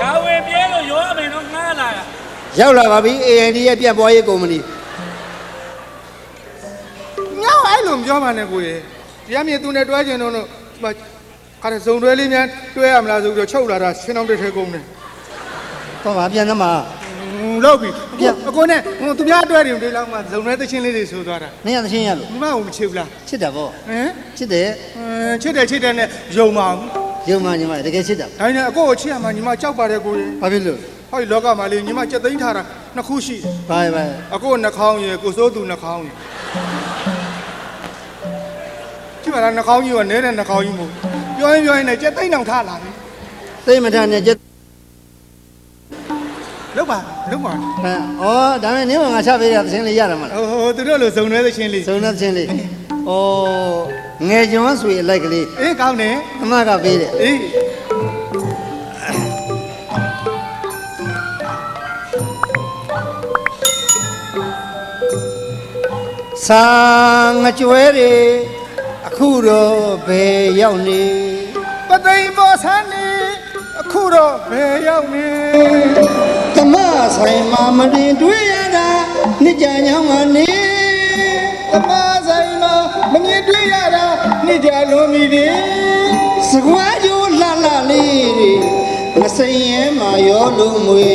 ဒါဝင်ပြဲလို့ရောရမယ်နော်ငားလာတာရောက်လာပါပြီ AND ရဲ့ပြန့်ပွားရေးကုမ္ပဏီငါ့အဲ့လိုမပြောပါနဲ့ကိုရေတရားမြင်သူနဲ့တွဲကျင်တော့လို့ဒီမှာခါတဲ့ဇုံတွဲလေးများတွဲရမလားဆိုပြီးတော့ချုပ်လာတာရှင်းအောင်တစ်ထဲကုန်တယ်ဟောပါပြန်သမားလောက်ပြီအကိုနဲ့ဟိုသူများတွဲတယ်ဒီလောက်မှဇုံတွဲသချင်းလေးတွေဆိုသွားတာနေရသချင်းရလို့ဒီမကိုမချစ်ဘူးလားချစ်တာပေါ့ဟမ်ချစ်တယ်ချစ်တယ်ချစ်တယ်နဲ့ယုံပါဘူး ယုံမှညီမတကယ်ချစ်တာဒါနဲ့အကိုကိုချစ်ရမှာညီမကြောက်ပါတယ်ကိုရေဘာဖြစ်လို့ဟောဒီလောကမှာလေညီမကြက်သိမ်းထားတာနှစ်ခုရှိတယ်ဘာပဲအကိုနှာခေါင်းရယ်ကိုစိုးသူနှာခေါင်းရယ်ကြည့်ပါလားနှာခေါင်းကြီးကနဲတဲ့နှာခေါင်းကြီးမို့ပြောရင်ပြောရင်လည်းကြက်သိမ်းအောင်ထားလာပြီသိမထနဲ့ချက်လောက်ပါလောက်ပါဟမ်ဩဒါမဲ့နင်းကငါချပေးတဲ့သချင်းလေးရတာမလားဟိုဟိုသူတို့လိုဇုံနေသချင်းလေးစုံတဲ့သချင်းလေးဩ ငယ်ကျွမ်းဆွေအလိုက်ကလေးအေးကောင်းတယ်အမကပေးတယ်အေးစာငကြွဲတွေအခုတော့ဘယ်ရောက်နေပသိမ်မောဆန်းနေအခုတော့ဘယ်ရောက်နေသမဆိုင်မှာမတင်တွေ့ရတာနှစ်ကြညောင်းကနေသမားဆိုင်မှာမမြင် တွေ့ရတာနေ့ကြလွန်ပြီလေစကွားကျိုးလှလှလေးတွေမစိမ်ရဲမှာရောလုံးမွေ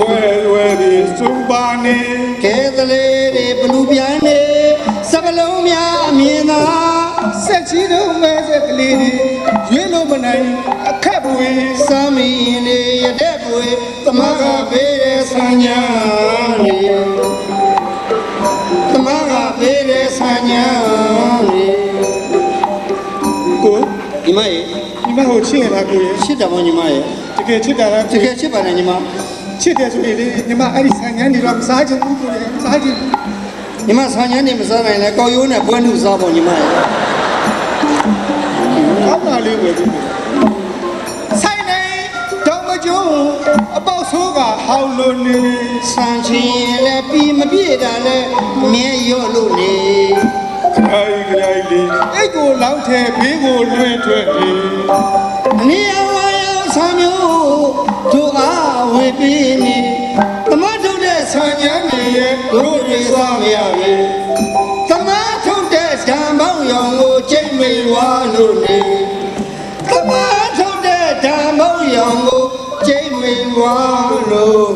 ဝဲဝဲဒီစူပါနေကဲသလေးတွေဘလူပြန်နေစပလုံးများအမြင်သာဆက်ချီတော့မဲဆက်ကလေးတွေရွေးလို့မနိုင်အခက်ပွေစမ်းမီနေရတဲ့ပွေသမကပေးတဲ့ဆံညာ ဒီမကိုချစ်ရတာကိုရေချစ်တယ်ဗောညီမရေတကယ်ချစ်တာလားတကယ်ချစ်ပါတယ်ညီမချစ်တယ်ဆိုရင်လေညီမအဲ့ဒီဆိုင်ငန်းတွေတော့မစားချင်ဘူးကိုရေမစားချင်ဘူးညီမဆံညာနေမစားနိုင်လဲကောက်ရိုးနဲ့ပွဲနှုစားပေါ့ညီမရေကောင်းတာလေးဝယ်ပြီးဆိုင်နေတော့မကျုံအပေါက်ဆိုးကဟောင်းလို့နေဆံချင်ရင်လည်းပြီးမပြည့်တာလည်းမြဲရော့လို့နေခိုင်ခိုင်လေးအိတ် ကိုလောင်းထဲဘေးကိုလွှင့်ထွက်နေအနည်းအဝါရောက်ဆံမျိုးတို့အားဝေပြီးနေသမတ်ထုတ်တဲ့ဆံညာနေရဲ့တို့တွေစားမရပဲသမတ်ထုတ်တဲ့ဓမ္မောင်းရောင်ကိုချိန်မိန်ဝါလို့နေသမတ်ထုတ်တဲ့ဓမ္မောင်းရောင်ကိုချိန်မိန်ဝါလို့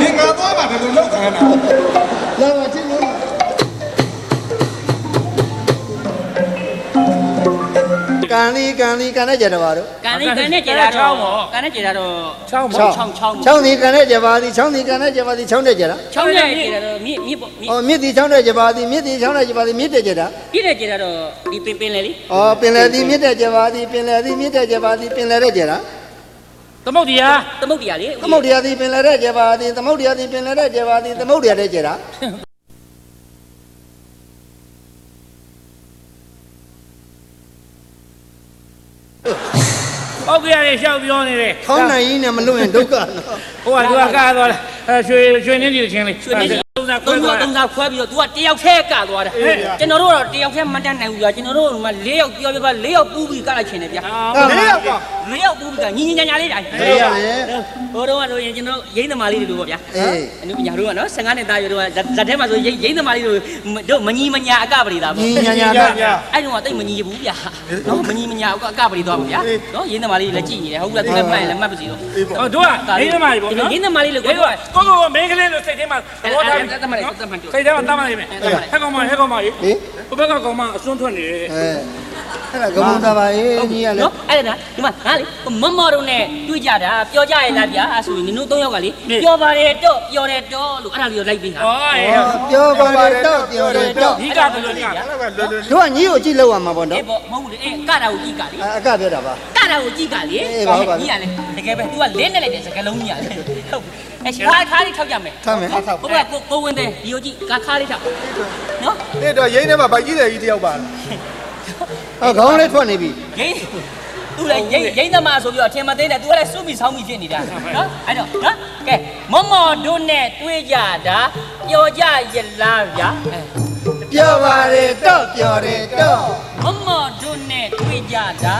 ဒီငါသွားပါတယ်လို့လောက်ခံတာလာပါချင်းလို့ကန်လီကန်လီကန်နဲ့ကြတယ်ပါတော့ကန်လေးကန်နဲ့ကျေတာတော့ကန်နဲ့ကျေတာတော့ချောင်းချောပေါ့င်းချောင်းချောင်းချောင်းဒီကန်နဲ့ကြပါသည်ချောင်းဒီကန်နဲ့ကြပါသည်ချောင်းတဲ့ကြတာချောင်းနဲ့ကျေတာတော့မြစ်မြစ်ပေါ့မြစ်အော်မြစ်ဒီချောင်းတဲ့ကြပါသည်မြစ်ဒီချောင်းတဲ့ကြပါသည်မြစ်တဲ့ကြတာပြည့်တဲ့ကျေတာတော့ဒီပင်ပင်လေလေအော်ပင်လယ်သည်မြစ်တဲ့ကြပါသည်ပင်လယ်သည်မြစ်တဲ့ကြပါသည်ပင်လယ်တဲ့ကြတာ သမုတ်တရားသမုတ်တရားလေသမုတ်တရားသည်ပင်လယ်တဲ့ကြပါသည်သမုတ်တရားသည်ပင်လယ်တဲ့ကြပါသည်သမုတ်တရားတဲ့ကြတာပောက်ကြရရှောက်ပြောနေတယ်ခေါင်းနိုင်ကြီးနဲ့မလွတ်ရင်ဒုက္ခနော်ဟိုကသူကကားသွားတယ်အဲရွှေရွှေနှင်းကြီးချင်းလေး ရွှေနေကြီးသုံးစားခွဲသုံးသွားသုံးစားခွဲပြီးတော့ तू ကတယောက်ထဲကသွားတာကျွန်တော်တို့ကတော့တယောက်ထဲမတတ်နိုင်ဘူးကြာကျွန်တော်တို့က၄ယောက်ပြောပြပါ၄ယောက်ပူးပြီးကလိုက်ချင်တယ်ဗျာလေးယောက်က၄ယောက်ပူးပြီးကညီညီညာညာလေးတိုင်းအေးရတယ်ဟိုတော့ကလို့ရင်ကျွန်တော်ရိမ့်သမားလေးတွေလိုပေါ့ဗျာအေးအနုပညာတို့ကနော်15နှစ်သားရွယ်တို့ကဇက်ထဲမှာဆိုရိမ့်ရိမ့်သမားလေးတို့တို့မညီမညာအကပရိသာပေါ့ညီညာညာကအဲ့တော့တိတ်မညီဘူးဗျာနော်မညီမညာအကအကပရိသွားပါဗျာနော်ရင်းသမားလေးလည်းကြည်နေတယ်ဟုတ်လားသူလည်းမှတ်ရင်လည်းမှတ်ပါစီတော့ဟောတို့ကမင်းသမားကြီးပေါ့နော်ရင်းသမားလေးလို့ကိုကိုကိုကိုကိုမင်းကလေးလို့စိတ်ထဲမှာသဘောထားတတ်မှတ်တတ်မှတ်စိတ်ထဲမှာတတ်မှတ်နေမယ်ဟဲ့ကောင်မဟဲ့ကောင်မကြီးဟေးဘဘကကောင်မအစွန်းထွက်နေတယ်အဲ အဲ့ဒါကမုံသားပါရေးညီရလေနော်အဲ့ဒါဒီမှာငါလေမမတို့နဲ့တွေ့ကြတာပြောကြရလားဗျာအဲ့ဆိုရင်နင်တို့၃ယောက်ကလေပြောပါတယ်တော့ပြောတယ်တော့လို့အဲ့ဒါလေးကိုလိုက်ပေးတာဟောအေးပြောပါတယ်တော့ပြောတယ်တော့ဒီကဘယ်လိုလဲအဲ့ဒါကလွယ်လွယ်တို့ကညီကိုကြည့်လောက်ရမှာပေါ့နော်အေးပေါ့မဟုတ်ဘူးလေအေးကတာကိုကြည့်ကလေအကပြောတာပါကတာကိုကြည့်ကလေအေးပါဟုတ်ပါပြီကြီးရလေတကယ်ပဲ तू ကလင်းနေလိုက်တယ်စကလုံးကြီးရလေဟုတ်အဲ့ခါခါလေးထောက်ကြမယ်ထားမယ်ဟုတ်ကဲ့ကိုကိုဝင်းတဲ့ဒီကိုကြည့်ကခါလေးထောက်နော်အဲ့တော့ရင်းထဲမှာဗိုက်ကြီးတယ်ကြီးတယောက်ပါလား ဟောခေါင်းလေးထွက်နေပြီရင်းသူလည်းရင်းရင်းသမားဆိုပြီးတော့ထင်မသိနဲ့ तू ကလည်းစုမိဆောင်းမိဖြစ်နေတာနော်အဲ့တော့နော်ကဲမမော်တို့နဲ့တွေ့ကြတာပျော်ကြရလားဗျာအဲပြောပါရတော့ပြောရတော့မမတို့နဲ့တွေ့ကြတာ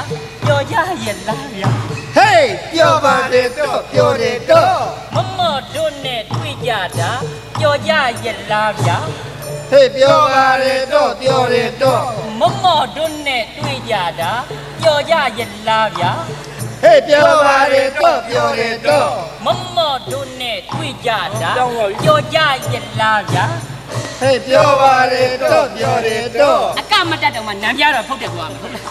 ပြောကြရဲ့လားဗျာဟေးပြောပါရတော့ပြောရတော့မမတို့နဲ့တွေ့ကြတာပြောကြရဲ့လားဗျာ ဟေးပြောပါရတော့ပြောရတော့မမတို့နဲ့တွေ့ကြတာပြောကြရဲ့လားဗျာဟေးပြောပါရတော့ပြောရတော့မမတို့နဲ့တွေ့ကြတာပြောကြရဲ့လားဗျာဟေးပြောပါရတော့ပြောရတော့အကမတက်တော့မှနံပြတော့ဖုတ်တယ်ကွာမဟုတ်လား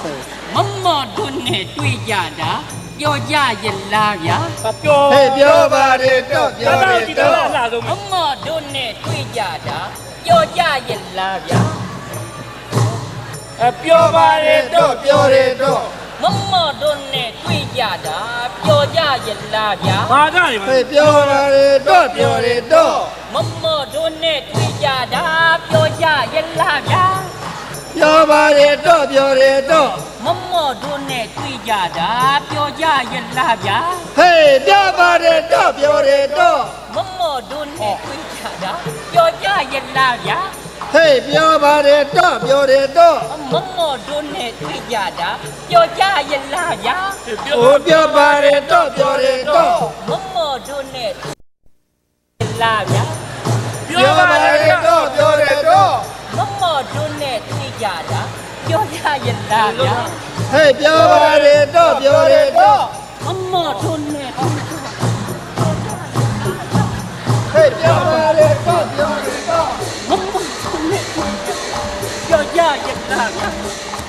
မမတို့နဲ့တွေ့ကြတာပြောကြရဲ့လားဗျာပြောဟေးပြောပါရတော့ပြောဒါရတော့ဒီတော့တော့အလားဆုံးမမတို့နဲ့တွေ့ကြတာ ပြောကြရဲ့လားဗျာအပြောပါရတော့တော့ပြောရတော့မမတို့နဲ့တွေ့ကြတာပြောကြရဲ့လားဗျာဘာကြနေမဟေးလဲပြောပါရတော့ပြောရတော့မမတို့နဲ့တွေ့ကြတာပြောကြရဲ့လားဗျာပြောပါရတော့ပြောရတော့မမတို့နဲ့တွေ့ကြတာပြောကြရဲ့လားဗျာဟေးပြောပါရတော့ပြောရတော့မမတို့နဲ့တွေ့ကြတာ ပြောကြရဲ့လားဗျာဟေးပြောပါရတော့ပြောရတော့မမတို့နဲ့တွေ့ကြတာပြောကြရဲ့လားဗျာပြောဟိုပြောပါရတော့ပြောရတော့မမတို့နဲ့လားဗျာပြောပါရတော့ပြောရတော့မမတို့နဲ့တွေ့ကြတာပြောကြရဲ့လားဗျာဟေးပြောပါရတော့ပြောရတော့မမတို့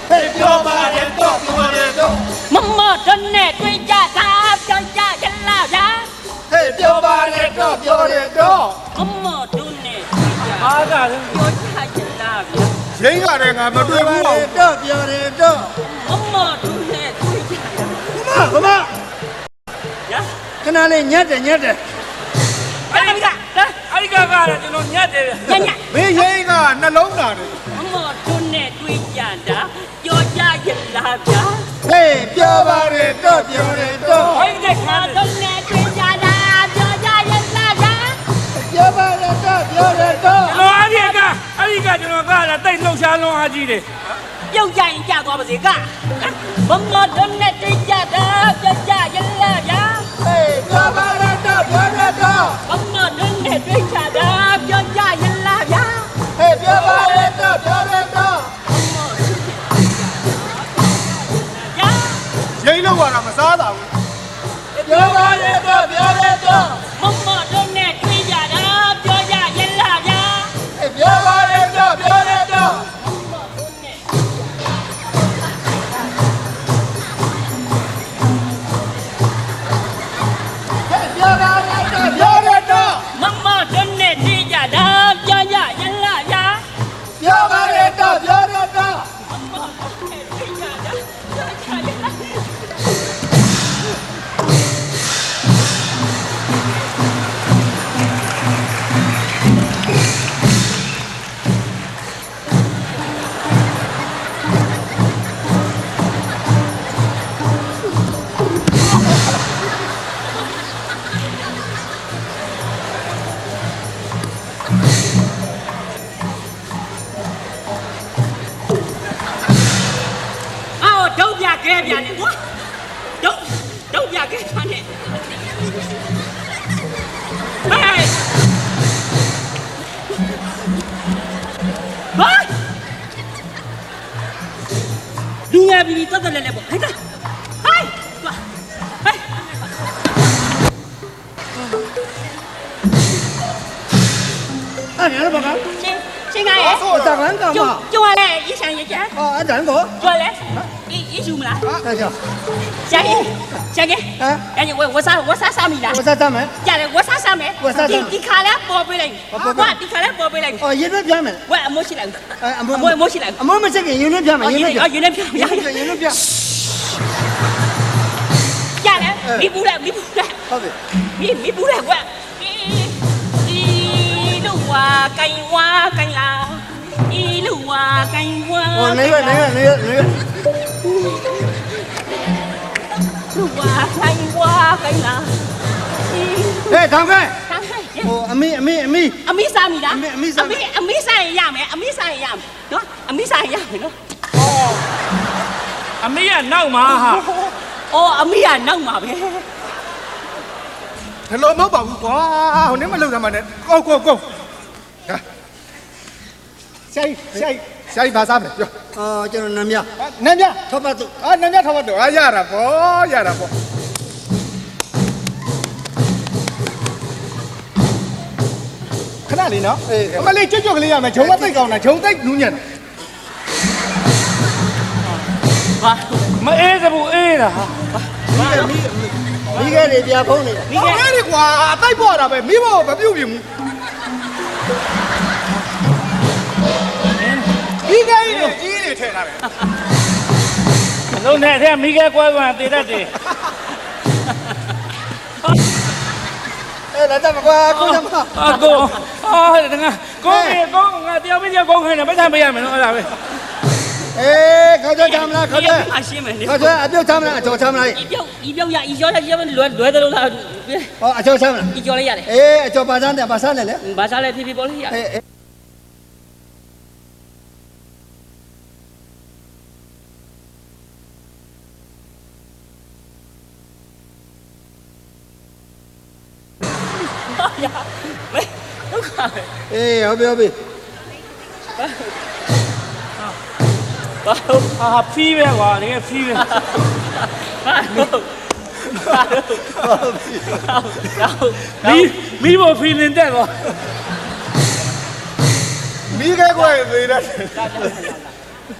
ဟေးပြောပါရတော့ပြောရတော့မမတို့နဲ့တွေ့ကြတာပြောကြရဲ့လားဗျာဟေးပြောပါရတော့ပြောရတော့မမတို့နဲ့တွေ့ကြဘာကြလဲပြောကြရဲ့လားဗျာရင်းကလည်းငါမတွေ့ဘူးပါအောင်ရတော့ပြောရတော့မမတို့နဲ့တွေ့ကြတာခမခမညာခဏလေးညက်တယ်ညက်တယ်အဲ့ဒီကလာအဲ့ဒီကကလည်းကျွန်တော်ညက်တယ်ညညဘေးရင်းကနှလုံးလာတယ်မမတို့ နဲ့တွေ့ကြတာပြောကြရဲ့လားဗျာဟေးပြောပါရတော့ပြောရတော့ဟိုင်းတဲ့မခါမတို့နဲ့တွေ့ကြတာပြောကြရဲ့လားဗျာပြောပါရတော့ပြောရတော့ကျွန်တော်အဲ့ဒီကအဲ့ဒီကကျွန်တော်ကလည်းတိတ်လှုပ်ရှားလွန်အားကြီးတယ်ပြုတ်ကြရင်ကြသွားပါစေကမမတို့နဲ့တွေ့ကြတာပြောကြရဲ့လားဗျာဟေးပြောပါရတော့ပြောရတော့မမတို့နဲ့တွေ့ကြတာ က်ရတာမစားတာဘူးပြောပါရတော့ပြောရ ခဲပြန်နေကွာဒုတ်ဒုတ်ပြခဲပြန်နေဟေးဘာလူငယ်ပြီးတော့တယ် 谁干的？我咋敢干嘛？就我嘞，一箱一件。哦，真个。就我嘞，一一箱没啦。大姐。小姐，小姐。啊。哎，我我啥我啥啥没啦？我啥啥没？家嘞，我啥啥没？我啥啥。你你看嘞，宝贝嘞。哇，你看嘞，宝贝嘞。哦，一轮表没？我没起来。哎，没没没起来。没没这个一轮表没？一轮表，一轮表，一轮表，一轮表。家嘞，你不来，你不来。好的。你你不来，我。 ဝါကိုင်ဝါကိုင်လာဤလူဝါကိုင်ဝါဟောနေရနေရနေရနေရလူဝါကိုင်ဝါကိုင်လာဟေးထောင်ကဲထောင်ကဲဟိုအမေအမေအမေအမေစားမိလားအမေအမေစားအမေအမေစားရင်ရမယ်အမေစားရင်ရမယ်နော်အမေစားရင်ရမယ်နော်အော်အမေကနောက်မှာဟာအော်အမေကနောက်မှာပဲဒါလိုမဟုတ်ပါဘူးကွာဟိုနေ့မလောက်သမ်းပါနဲ့ကိုကိုကို ဆိုင်ဆိုင်ဆိုင်ဘာစားမလဲပြောအာကျွန်တော်နမ်းမြဟာနန်းမြထောက်ပတ်သူအာနန်းမြထောက်တော့အာရတာပေါ့ရတာပေါ့ခဏလေးနော်အမလေးကြွကြွကလေးရမယ်ဂျုံမသိပ်ကောင်းတာဂျုံသိပ်နူးညံ့တာဟာမအေးစဘူးအေးတာဟာမိခဲတွေပြဖုံးနေတယ်မိခဲလေကွာအတိုက်ပေါ်တာပဲမိဖို့မပြုတ်ပြဘူး ထည့်ထားတယ်အလုံးနဲ့အဲ့မိခဲကွဲကွာတည်တတ်တယ်အဲလာတော့ကွာကိုကြမအကိုအာတကကိုမေကိုငါတရားမင်းကြောက်ကောင်းခိုင်းတယ်ပတ်စံပေးရမယ်နော်အဲ့ဒါပဲအေးခေါ်ကြချမ်းလားခေါ်ကြအရှင်းမယ်လေခေါ်ကြအပြုတ်ချမ်းလားအကျော်ချမ်းလားဤပြုတ်ဤပြုတ်ရဤကျော်ရရလွယ်လွယ်တယ်လို့လားဟောအကျော်ချမ်းလားဤကျော်လေးရတယ်အေးအကျော်ပါစားတယ်ပါစားတယ်လေဘာစားလဲဖြည်းဖြည်းပေါ်လေးရအေး အေးရမဲဒုက္ခပဲအေးဟုတ်ပြီဟုတ်ပြီဘာလို့အာဖီးပဲကွာတကယ်ဖီးပဲဘာလို့ဘာလို့မီးမီးပေါ်ဖီးလင်တက်သွားမိခဲကွယ်သေးတယ်လာ